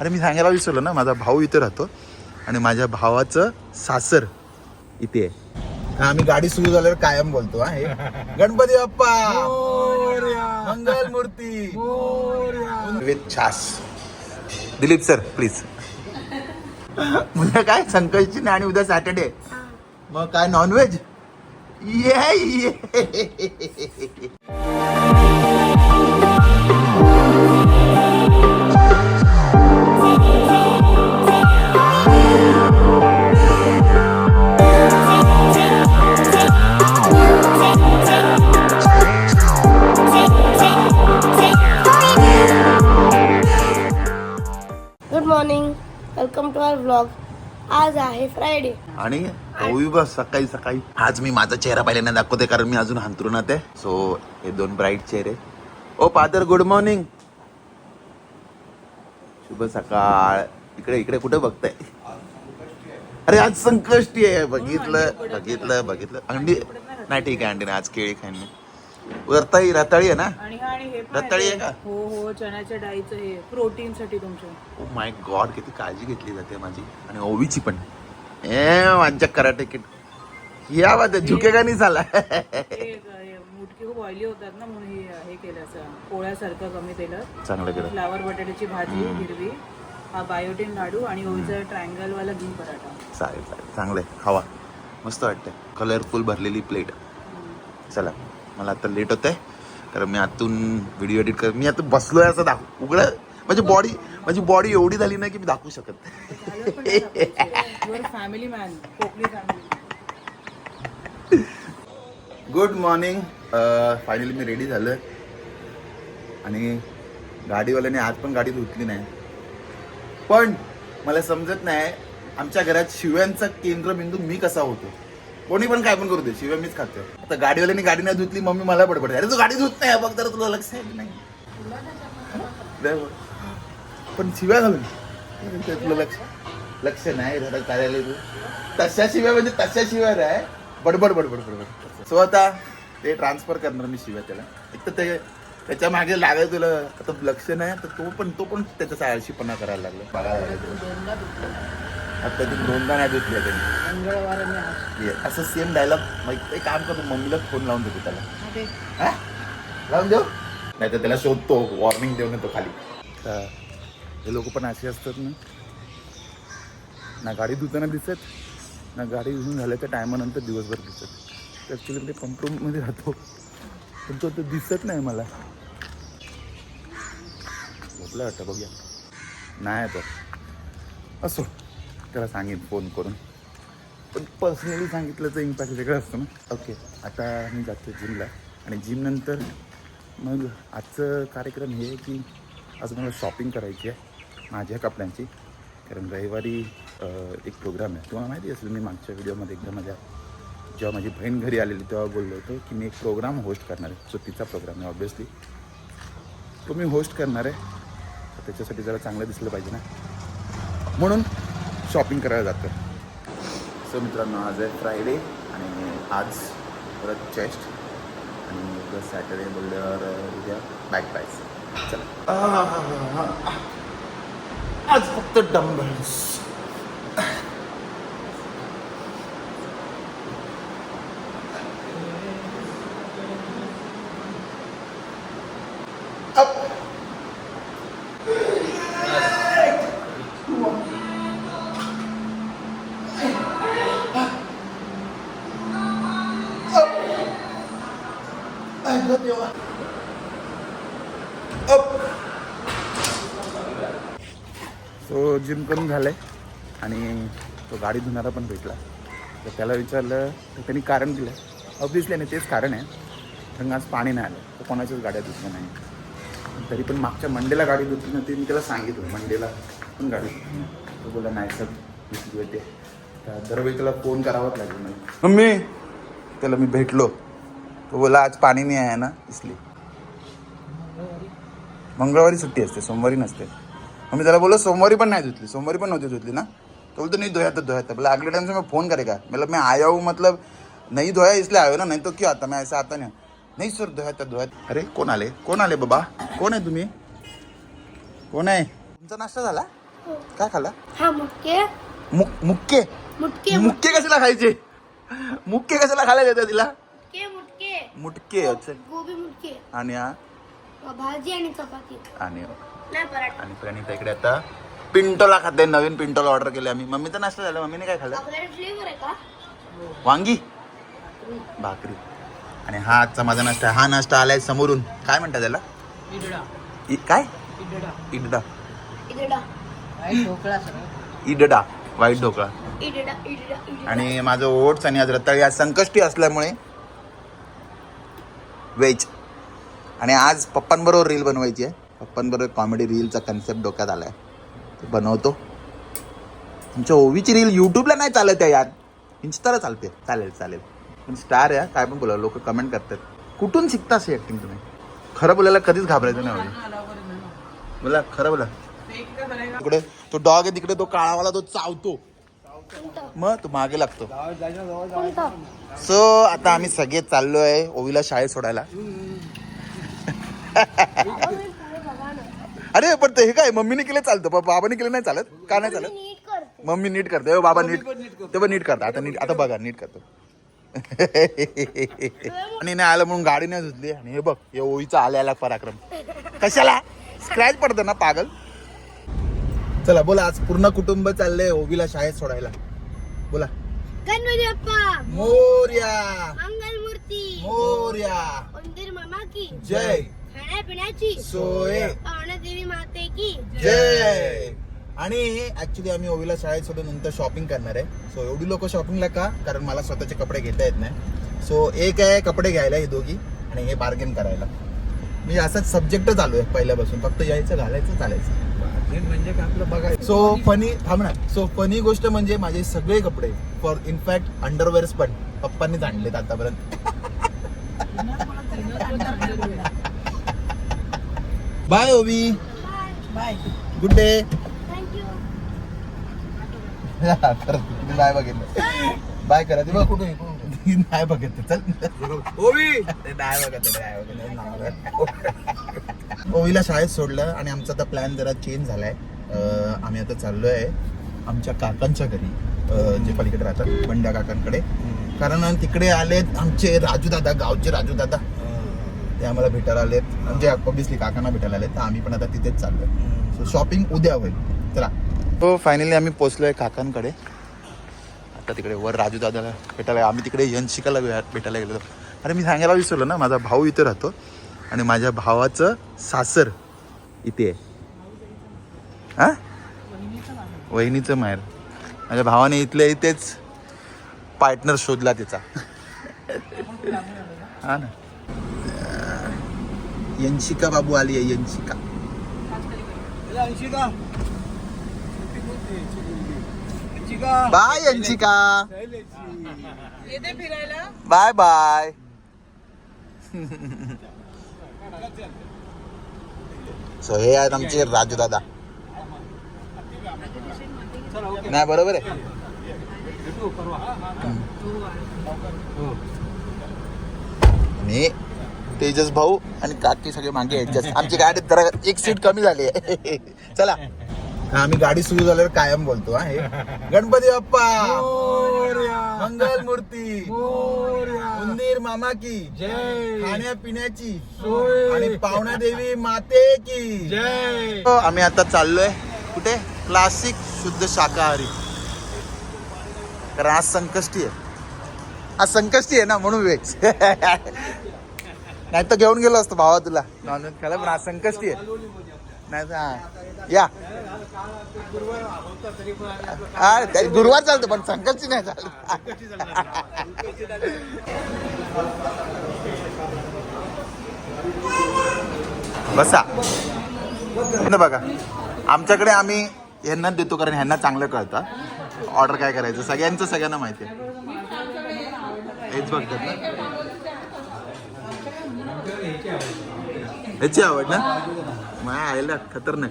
अरे मी सांगायला विसरलो ना माझा भाऊ इथे राहतो आणि माझ्या भावाचं सासर इथे आहे. हा, आम्ही गाडी सुरू झाल्यावर कायम बोलतो हा हे. गणपती बाप्पा! मंगल मूर्ती विथ छास. दिलीप सर प्लीज उद्या काय संकष्टी नाही आणि उद्या सॅटर्डे. मग काय नॉनव्हेज ये ये. आहे फ्रायडे आणि होई बस सकाळी सकाळी. आज मी माझा चेहरा पहिल्यांदा दाखवते कारण मी अजून अंथरुणात आहे. सो हे दोन ब्राईट चेहरे. ओ फादर गुड मॉर्निंग शुभ सकाळ. इकडे इकडे कुठे बघताय? अरे आज संकष्टी आहे. बघितलं बघितलं बघितलं. अंडी नाही ठीक आहे अंडी नाही. आज केळी खाईन मी रताळी रताळी आहे ना? हा हे रताळी आहे का? हो हो चण्याच्या डाळीचं हे प्रोटीन साठी तुमच्या ओ माय गॉड किती काळजी घेतली जाते माझी. आणि ओवीची पण. ए माझ्या कराटे किट. या बात झुकेगा नाही झाला? हे मुटकी खूप ऑइली होतात ना म्हणून हे हे केलं असं. पोळ्यासारखं कमी तेलात चांगलं केलं. फ्लावर बटाट्याची भाजी हिरवी हा बायोटिन लाडू आणि ओळीचा ट्रायंगल वाला घी पराठा. चालेल चालेल. चांगलं आहे. खावा. मस्त वाटतंय. कलरफुल भरलेली प्लेट चला. मला आता लेट होत आहे कारण मी आतून व्हिडिओ एडिट कर मी आता बसलोय असं दाखव उघड. माझी बॉडी माझी बॉडी एवढी झाली नाही की मी दाखवू शकत नाही. Your family man Konkani family good morning finally me ready झालं आणि गाडीवाल्याने आज पण गाडी धुतली नाही. पण मला समजत नाही आमच्या घरात शिव्यांचा केंद्रबिंदू मी कसा होतो? कोणी पण काय पण करू दे शिव्या मीच खातो. आता गाडीवाल्याने गाडी नाही धुतली मम्मी मला बडबडते अरे तू गाडी धुत नाही बघ जरा तुला लक्ष आहे की नाही. पण शिव्या घालून. ते तुला लक्ष. लक्ष नाही घरात कार्यालय तू तशा शिव्या म्हणजे तशा शिव्या आहे बडबड बडबड बडबड. सो आता ते ट्रान्सफर करणार मी शिव्या त्याला. एक तर ते त्याच्यामागे लागाय तुला. आता लक्ष नाही तर तो पण तो पण त्याचा साळशीपणा करायला लागला. बघायला लागला आता ते दोनदा नाही धुतले त्यांनी. असं सेम डायलॉग मग एक काम करतो मम्मीला फोन लावून देतो त्याला. ते? लावून देऊ? नाही तर त्याला शोधतो वॉर्निंग देऊन येतो खाली. हे लोक पण असे असतात ना. ना गाडी धुताना दिसत ना गाडी धुवून झाल्याच्या टायमानंतर दिवसभर दिसत. ॲक्च्युली ते कंट्रोलमध्ये राहतो. पण तो तो दिसत नाही मला. झोपला वाटतं बघूया. नाही तो असो त्याला सांगेन फोन करून. पण पर्सनली सांगितल्याचं इम्पॅक्ट वेगळा असतं ना. ओके आता मी जातो जिमला आणि जिमनंतर मग आजचं कार्यक्रम हे आहे की आज मला शॉपिंग करायची आहे. माझ्या कपड्यांची. कारण रविवारी एक प्रोग्राम आहे. तुम्हाला माहिती असेल मी मागच्या व्हिडिओमध्ये एकदा माझ्या जेव्हा माझी बहीण घरी आलेली तेव्हा बोललो होतो की मी एक प्रोग्राम होस्ट करणार आहे. सो तिचा प्रोग्राम आहे ऑब्वियसली तो मी होस्ट करणार आहे. तर त्याच्यासाठी जरा चांगलं दिसलं पाहिजे ना. म्हणून शॉपिंग करायला जातो सो मित्रांनो आज आहे फ्रायडे आणि आज परत चेस्ट आणि उद्या सॅटर्डे बोलल्यावर उद्या बॅक प्राईस चला. आज फक्त डंबल्स सो जिम करून झालं आहे आणि तो गाडी धुणारा पण भेटला. तर त्याला विचारलं तर त्यांनी कारण दिलं. ऑब्विसली आणि तेच कारण आहे. कारण आज पाणी नाही आलं. तर कोणाच्याच गाड्या धुतल्या नाही. तरी पण मागच्या मंडेला गाडी धुतली ना ते मी त्याला सांगितलं मंडेला पण गाडी धुतली नाही. तो बोला नाही सर मी तर दरवेळी त्याला फोन करावाच लागेल मला. मम्मी त्याला मी भेटलो. तो बोला आज पाणी नाही आहे ना इसलिए. मंगळवारी सुट्टी असते सोमवारी नसते. मग मी त्याला बोललो सोमवारी पण नाही धुतली सोमवारी पण नव्हती धुतली ना? तो बोलतो नहीं धोया तो धोया था। बोला अगले टाइम से मैं फ़ोन करेगा। मतलब मैं आया हूँ मतलब नहीं धोया इसलिए आया हूँ ना नहीं तो क्यों आता? मैं ऐसा आता नहीं नहीं सर धोया था धोया था. अरे कोण आले? कोण आले बाबा? कोण आहे तुम्ही? कोण आहे तुमचा नाश्ता झाला? काय खाल्ला? हा मुक मुक्के? मुटके मुक्के कशाला खायचे? मुक्के कशाला खायला देतात तिला? मुटके मुटके. मुटके अच्छा. गोबी मुटके. आणि हा? भाजी आणि चपाती. आणि नाही पराठा. आणि प्रणिता इकडे आता. पिंटोला खाते नवीन पिंटोला ऑर्डर केले आम्ही. मम्मीचा नाश्ता झाला मम्मीने काय खाल्लं? आपल्याकडे फ्लेवर आहे का? वांगी. भाकरी. आणि हा आजचा माझा नाश्ता आहे. हा नाश्ता आलाय समोरून. काय म्हणतात त्याला? इडडा. इ- काय? इडडा. इडडा. इडडा. काही ढोकळा सगळं. इडडा. वाईट ढोकळा. इडडा इडडा इडडा. आणि माझं ओट्स आणि आज रताळी आज संकष्टी असल्यामुळे व्हेज आणि आज पप्पांबरोबर रील बनवायची आहे. पप्पांबरोबर कॉमेडी रीलचा कन्सेप्ट डोक्यात आलाय. ते बनवतो. तुमच्या ओवीची रील यूट्यूबला नाही चालत आहे यार. इन्स्टाला चालते. चालेल चालेल. पण स्टार आहे काय पण बोला लोक कमेंट करतात. कुठून शिकता अशी ॲक्टिंग तुम्ही? खरं बोलायला कधीच घाबरायचं नाही बोला खरं बोला. तिकडे तो डॉग आहे तिकडे तो काळावाला तो चावतो. मग तो मागे लागतो. सो आता आम्ही सगळे चाललो आहे ओवीला शाळेत सोडायला. अरे पण ते हे काय मम्मीने केलं चालतं? पण बाबाने केलं नाही चालत? का नाही चालत? नीट करते. मम्मी नीट करते. अहो, बाबा नीट ते पण नीट करता आता नीट आता बघा नीट करतो आणि नाही आलं म्हणून गाडी नाही धुतली. आणि हे बघ हे ओवीचा आल्याला पराक्रम. कशाला? स्क्रॅच पडतं ना पागल? चला बोला आज पूर्ण कुटुंब चाललंय ओवीला शाळेत सोडायला. बोला. गणपती बाप्पा! मोर्या! मंगल मूर्ती मोर्या उंदीर मामा की। जय! खाण्यापिण्याची सोय. पावणा देवी माते की. जय. आणि ऍक्च्युली आम्ही ओवीला शाळेत सोडून नंतर शॉपिंग करणार आहे. सो एवढी लोक शॉपिंगला का? कारण मला स्वतःचे कपडे घेता येत नाही. सो एक आहे कपडे घ्यायला हे दोघी आणि हे बार्गेन करायला. मी असाच सब्जेक्ट चालू आहे पहिल्यापासून. फक्त यायचं घालायचं चालायचं. म्हणजे काय आपलं बघायचं? सो फनी थांब ना सो फनी गोष्ट म्हणजे माझे सगळे कपडे फॉर इनफॅक्ट अंडरवेअर्स पण पप्पांनीच आणलेत आतापर्यंत. Bye Ovi bye good day thank you bye बघितलं. बाय करा. ती बघ कुठे नाही बघितलं. चल. ओवी! ते नाही बघत नाही बघत. ओवीला शाळेत सोडलं आणि आमचा आता प्लॅन जरा चेंज झालाय. अं, आम्ही आता चाललोय आमच्या काकांच्या घरी. जे पलीकडे राहतात बंड्या काकांकडे. कारण तिकडे आलेत आमचे राजू दादा गावचे राजू दादा ते आम्हाला भेटायला आलेत. म्हणजे ऑब्विसली काकांना भेटायला आलेत तर आम्ही पण आता तिथेच चाललोय. सो शॉपिंग उद्या होईल. चला. तो फायनली आम्ही पोचलोय काकांकडे. आता तिकडे वर राजू दादाला भेटायला आम्ही तिकडे यंशिकाला भेटायला गेलो. अरे मी सांगायला विसरलो ना माझा भाऊ इथे राहतो. आणि माझ्या भावाचं सासर इथे आहे. हा? वहिनीचं माहेर. माझ्या भावाने इथल्या इथेच पार्टनर शोधला तिचा. हा ना. यंशिका बाबू आली आहे Yanshika bye Yanshika bye bye so हे आहेत आमचे राजू दादा नाही बरोबर आहे आणि तेजस भाऊ आणि काकी सगळे मागे आहेत. आमची गाडी जरा एक सीट कमी झाली आहे. चला. आम्ही गाडी सुरू झाल्यावर कायम बोलतो हा हे. गणपती बाप्पा! मंगल मूर्ती! उंदीर मामा की! जय! खाण्या पिण्याची सोय. आणि पावणा देवी माते की! जय! हो, आम्ही आता चाललोय. कुठे? क्लासिक शुद्ध शाकाहारी. कारण आज संकष्टी आहे. आज संकष्टी आहे ना म्हणून वेज. नाही तर घेऊन गेलो असतो भावा तुला. नॉनव्हेज खायला पण आज संकष्टी आहे. नाही तर हा. या. हा त्या- गुरुवार चालतं पण संकष्टी नाही चालत. बसा. न बघा. आमच्याकडे आम्ही ह्यांना देतो कारण ह्यांना चांगलं कळतं. ऑर्डर काय करायचं? सगळ्यांचं सगळ्यांना माहिती आहे. हेच बघतात ना? ह्याची आवड ना? माझ्या आईला खतरनाक.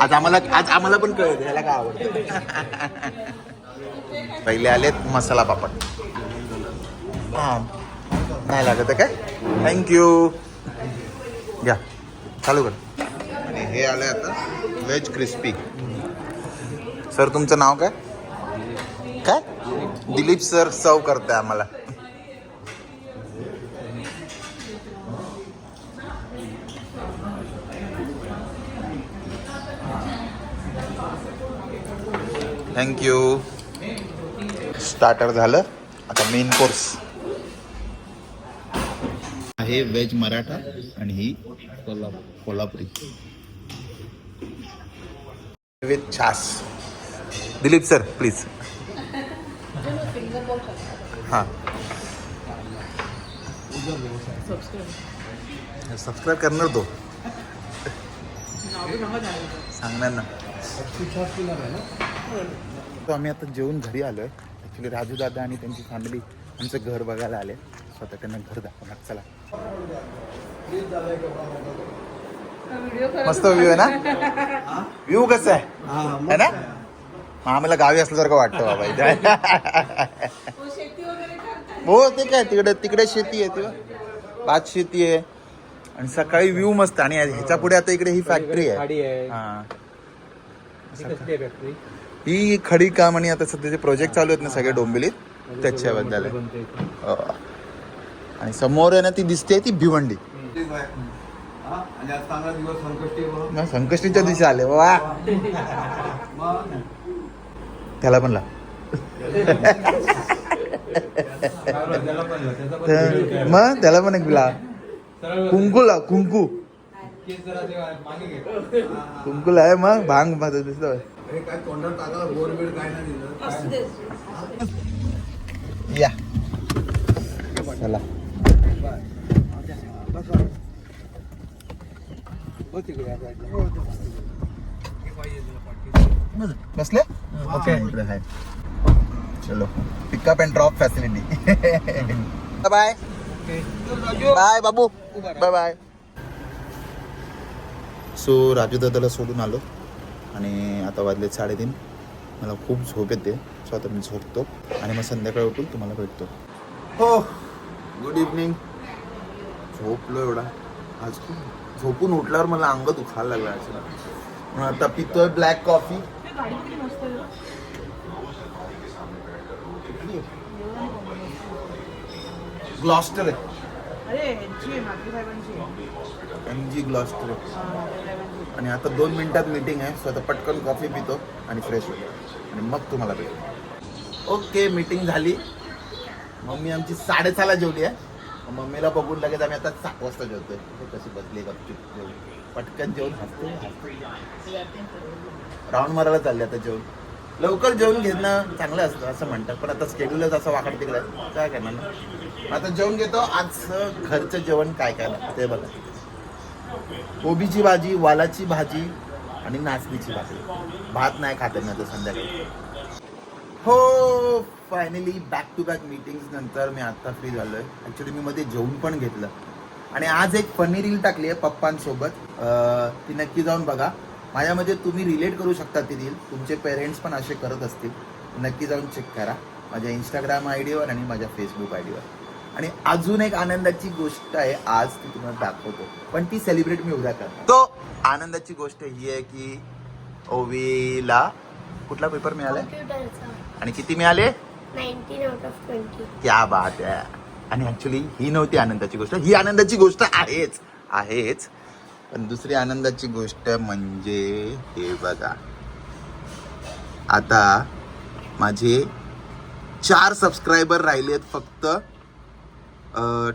आज आम्हाला आज आम्हाला पण कळत ह्याला काय आवडतं. पहिले आलेत मसाला पापड. हा. नाही लागत काय? थँक्यू घ्या. चालू कर. आणि हे आलंय आता व्हेज क्रिस्पी. सर तुमचं नाव काय? काय? दिलीप सर सर्व करताय आम्हाला. थँक्यू स्टार्टर झालं. आता मेन कोर्स आहे व्हेज मराठा आणि ही कोल्हापुरी. विथ छास दिलीप सर प्लीज हां सबस्क्राईब करणार तो. सांगणार ना. तो आम्ही आता जेवून घरी आलोय. ॲक्च्युली राजू दादा आणि त्यांची फॅमिली आमचं घर बघायला आले. स्वतः त्यांना घर दाखवणार. चला. मस्त व्ह्यू आहे ना? व्ह्यू कसं आहे? है ना? आम्हाला गावी असल्यासारखं वाटतं बाबा इथे. हो ते काय तिकडे तिकडे शेती आहे तेव्हा भात शेती आहे. आणि सकाळी व्ह्यू मस्त. आणि ह्याच्या पुढे आता इकडे ही फॅक्टरी आहे. आहे. हा. ती आहे फॅक्टरी ही खडी काम आणि आता सध्याचे प्रोजेक्ट चालू आहेत ना सगळे डोंबिवलीत त्याच्याबद्दल आहे. आणि समोर आहे ना ती दिसते ती भिवंडी. मग संकष्टीच्या दिवशी आले वा. त्याला पण ला मग त्याला पण एक ला कुंकूला कुंकू कुंकूला कुंकू. कुंकू आहे मग भांग माझं काय तोंडात टाकायला गोड बीड काय नाही दिलं. या. चला. बसले? ओके. चलो. Pickup and drop facility bye bye Babu. Bye bye so Raju दादाला सोडून आलो. आणि आता वाजले साडेतीन. मला खूप झोप येते. सो आता मी झोपतो आणि मग संध्याकाळी उठून तुम्हाला भेटतो. हो. गुड इव्हनिंग झोपलो एवढा. आज खूप झोपून उठल्यावर मला अंग दुखायला लागला आज मग आता पितोय ब्लॅक कॉफी ग्लॉस्टर आहे. अरे ह्यांची साहेबांची. M G Gloster. आणि आता दोन मिनिटात मीटिंग आहे सो आता पटकन कॉफी पितो आणि फ्रेश होतो. आणि मग तुम्हाला भेटतो ओके मीटिंग झाली. मम्मी आमची साडेसहाला जेवली आहे. मम्मीला बघून लगेच आम्ही आता सात वाजता जेवतोय. कशी बसली गपचूप जेवून. पटकन हसते हसते. राऊंड मारायला चालले आता जेवण लवकर जेवण घेणं चांगलं असतं असं म्हणतात. पण आता स्केड्यूलच असं वाकड तिकडे काय करणार ना? आता जेवण घेतो. आज घरचं जेवण काय काय लागतं ते बघा. कोबीची भाजी वालाची भाजी आणि नाचणीची भाजी भात नाही खात ना तर संध्याकाळी. हो finally back to back meetings नंतर मी आता फ्री झालोय. ॲक्च्युली मी मध्ये जेवण पण घेतलं. आणि आज एक फनी रील टाकली आहे पप्पांसोबत. ती नक्की जाऊन बघा. माझ्यामध्ये तुम्ही रिलेट करू शकता ती रील तुमचे पेरेंट्स पण असे करत असतील. नक्की जाऊन चेक करा. माझ्या इंस्टाग्राम आय डीवर आणि माझ्या फेसबुक आय डीवर आणि अजून एक आनंदाची गोष्ट आहे आज ती तुम्हाला दाखवतो. पण ती सेलिब्रेट मी उद्या करतो तो आनंदाची गोष्ट ही आहे की ओवीला कुठला पेपर मिळालाय? कॉम्प्युटरचा आणि किती मिळाले? क्या बात आहे. आणि ऍक्च्युली ही नव्हती आनंदाची गोष्ट. ही आनंदाची गोष्ट आहेच. आहेच. पण दुसरी आनंदाची गोष्ट म्हणजे हे बघा. आता माझे चार सबस्क्रायबर राहिलेत फक्त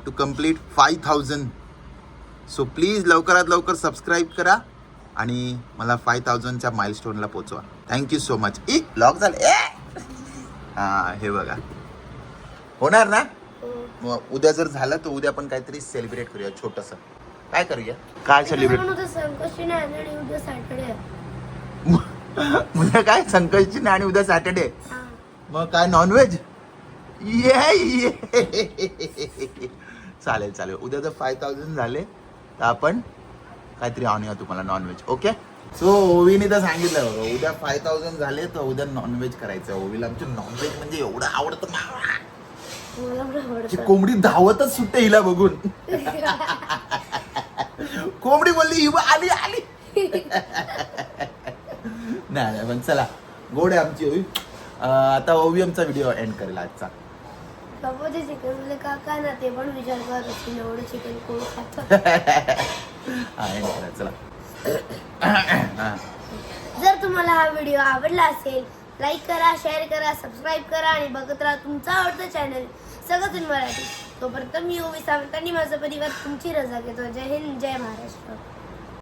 to complete five thousand so please लवकरात लवकर सबस्क्राईब करा आणि मला फाय थाउजंडच्या माइलस्टोनला पोचवा. थँक्यू सो मच ई लॉक झालं. ए! हां हे बघा. होणार ना? मग उद्या जर झालं तर उद्या पण काहीतरी सेलिब्रेट करूया छोटस. काय करूया? काय सेलिब्रेट उद्या संकष्टी नाही आणि उद्या सॅटर्डे आहे. उद्या काय? संकष्टी नाही आणि उद्या सॅटर्डे हा. मग काय नॉनव्हेज ये ये चालेल चालेल. उद्या जर फाय थाउजंड झाले तर आपण काहीतरी आणूया तुम्हाला नॉनव्हेज ओके सो ओवीने तर सांगितलं बघा उद्या फाय थाउजंड झाले तर उद्या नॉनव्हेज करायचं ओवीला आमचं नॉनव्हेज म्हणजे एवढं आवडतं कोंबडी धावतच सुटते हिला बघून. कोंबडी बोलली ही आली आली. नाही पण चला गोड आहे आमची ओवी. आता ओवियमचा व्हिडिओ एंड करेल आजचा. बाबा ते चिकन म्हणजे काका ना ते पण विचार करत असतील एवढं चिकन कोण खातं? हा एंड करा चला. हा. जर तुम्हाला हा व्हिडिओ आवडला असेल लाईक करा शेअर करा सबस्क्राईब करा आणि बघत राहा तुमचा आवडतं चॅनल सगळं मराठी तोपर्यंत मी ओवी सावंत आणि माझा परिवार तुमची रजा घेतो. जय हिंद जय महाराष्ट्र.